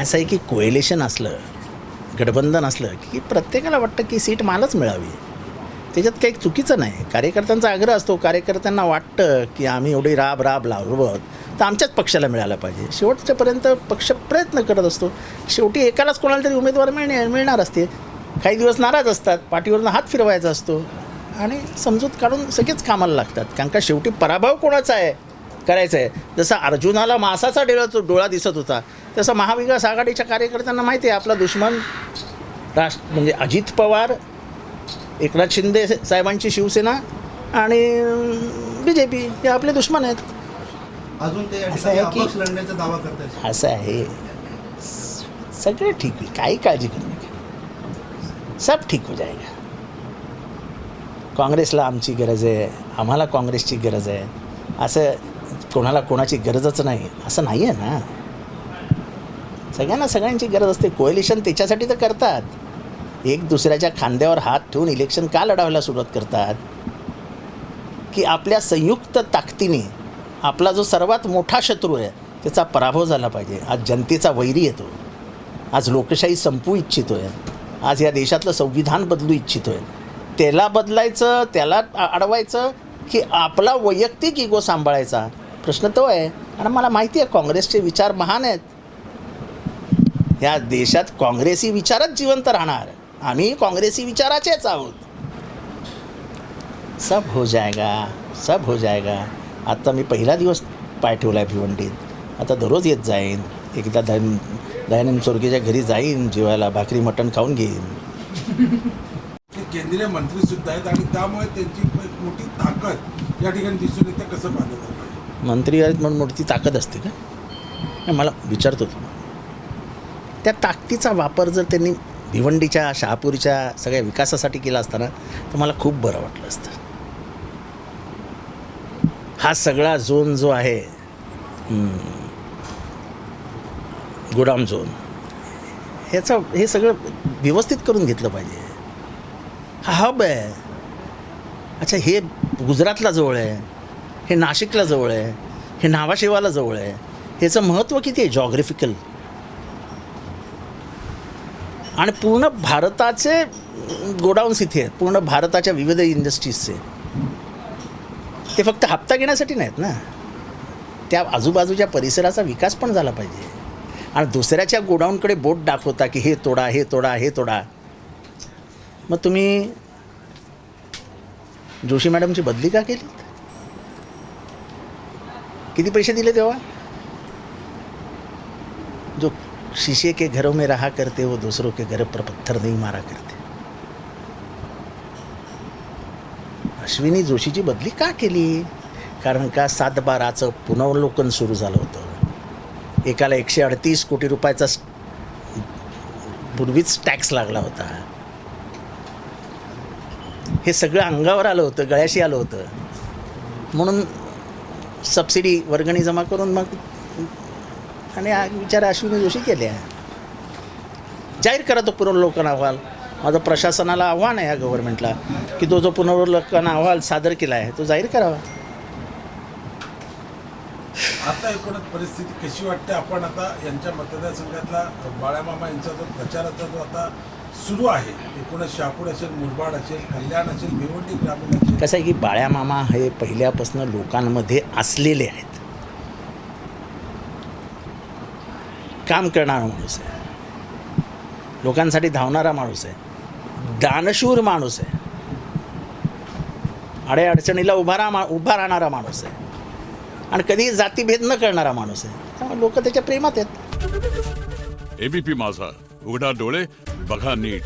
असं आहे की कोएलेशन असलं गठबंधन असलं की प्रत्येकाला वाटतं की सीट मलाच मिळावी. त्याच्यात काही चुकीचं नाही. कार्यकर्त्यांचा आग्रह असतो. कार्यकर्त्यांना वाटतं की आम्ही एवढी राब राब लावत तर आमच्याच पक्षाला मिळायला पाहिजे. शेवटच्यापर्यंत पक्ष प्रयत्न करत असतो. शेवटी एकालाच कोणाला तरी उमेदवार मिळणे मिळणार असते. काही दिवस नाराज असतात. पाठीवरनं हात फिरवायचा असतो. आणि समजूत काढून सगळेच कामाला लागतात. कारण का शेवटी पराभव कोणाचा आहे? करायचं आहे. जसं अर्जुनाला मासाचा डोळा डोळा दिसत होता. तसं महाविकास आघाडीच्या कार्यकर्त्यांना माहिती आहे आपला दुश्मन राष्ट्र म्हणजे अजित पवार एकनाथ शिंदे साहेबांची शिवसेना आणि बी जे पी हे आपले दुश्मन आहेत. अजून ते असं आहे की- दावा असं आहे. सगळं ठीक होईल काही काळजी करू नका. सब ठीक हो जाएगा. काँग्रेसला आमची गरज आहे आम्हाला काँग्रेसची गरज आहे. असं कोणाला कोणाची गरजच नाही असं नाही आहे ना. सगळ्यांना सगळ्यांची गरज असते. कोएलिशन त्याच्यासाठी तर करतात. एक दुसऱ्याच्या खांद्यावर हात ठेवून इलेक्शन का लढावायला सुरुवात करतात? की आपल्या संयुक्त ताकदीने आपला जो सर्वात मोठा शत्रू आहे त्याचा पराभव झाला पाहिजे. आज जनतेचा वैरी येतो. आज लोकशाही संपू इच्छितो आहे आज या देशातलं संविधान बदलू इच्छितो आहे त्याला बदलायचं त्याला अडवायचं की आपला वैयक्तिक इगो सांभाळायचा? प्रश्न तो आहे. आणि मला माहिती आहे काँग्रेसचे विचार महान आहेत. या देशात काँग्रेसी विचारच जिवंत राहणार. आम्ही काँग्रेसी विचाराचेच आहोत. सब हो जाएगा सब हो जाएगा आता मी पहिला दिवस पाय ठेवला आहे भिवंडीत. आता दररोज येत जाईन. एकदा दयान दयानंद स्वर्गीच्या घरी जाईन जेवायला भाकरी मटण खाऊन घेईन. केंद्रीय मंत्री सुद्धा आहेत आणि त्यामुळे त्यांची मोठी ताकद या ठिकाणी दिसून येते कसं पाहिलं जातं मंत्री आहेत म्हणून मोठी ताकद असते का? मला विचारतो तू त्या ताकदीचा वापर जर त्यांनी भिवंडीच्या शहापुरीच्या सगळ्या विकासासाठी केला असताना तर मला खूप बरं वाटलं असतं. हा सगळा झोन जो आहे गोडाऊन झोन ह्याचं हे सगळं व्यवस्थित करून घेतलं पाहिजे. हा हब आहे. अच्छा हे गुजरातला जवळ आहे हे नाशिकला जवळ आहे हे नावाशेवाला जवळ आहे ह्याचं महत्त्व किती आहे? जॉग्रफिकल आणि पूर्ण भारताचे गोडाऊन्स इथे आहेत. पूर्ण भारताच्या विविध इंडस्ट्रीजचे. ते फक्त हप्ता घेण्यासाठी नाहीत ना. त्या आजूबाजूच्या परिसराचा विकास पण झाला पाहिजे. आणि दुसऱ्याच्या गोडाऊनकडे बोट दाखवता की हे तोडा हे तोडा हे तोडा. मग तुम्ही जोशी मॅडमची बदली का केली? किती पैसे दिले तेव्हा? जो शीशे के घरों में रहा करते वो दूसरों के घर पर पत्थर नहीं मारा करते। अश्विनी जोशीची बदली का केली? कारण का सातबाराचं पुनर्वलोकन सुरू झालं होतं. एकाला एकशे अडतीस कोटी रुपयाचा पूर्वीच टॅक्स लागला होता. हे सगळं अंगावर आलं होतं गळ्याशी आलं होतं. म्हणून सबसिडी वर्गणी जमा करून मग आणि हा विचार अश्विनी जोशी केल्या जाहीर करा तो पुनर्वलोकन अहवाल. माझं प्रशासनाला आव्हान आहे या गव्हर्नमेंटला की तो जो पुनर्वलोकन अहवाल सादर केला आहे तो जाहीर करावा. आता एकूणच परिस्थिती कशी वाटते? आपण आता यांच्या मतदारसंघातला बाळामामा यांचा जो प्रचाराचा जो आता सुरू आहे एकूणच शहापूर असेल मुरबाड असेल कल्याण असेल भिवंडी ग्रामीण असेल. कसं आहे की बाळ्यामामा हे पहिल्यापासून लोकांमध्ये असलेले आहेत. काम करणारा माणूस आहे. लोकांसाठी धावणारा माणूस आहे. दानशूर माणूस आहे. अडे अडचणीला उभा राहा उभा राहणारा माणूस आहे. आणि कधी जातीभेद न करणारा माणूस आहे. त्यामुळे लोक त्याच्या प्रेमात आहेत. एबीपी माझा. उघडा डोळे बघा नीट.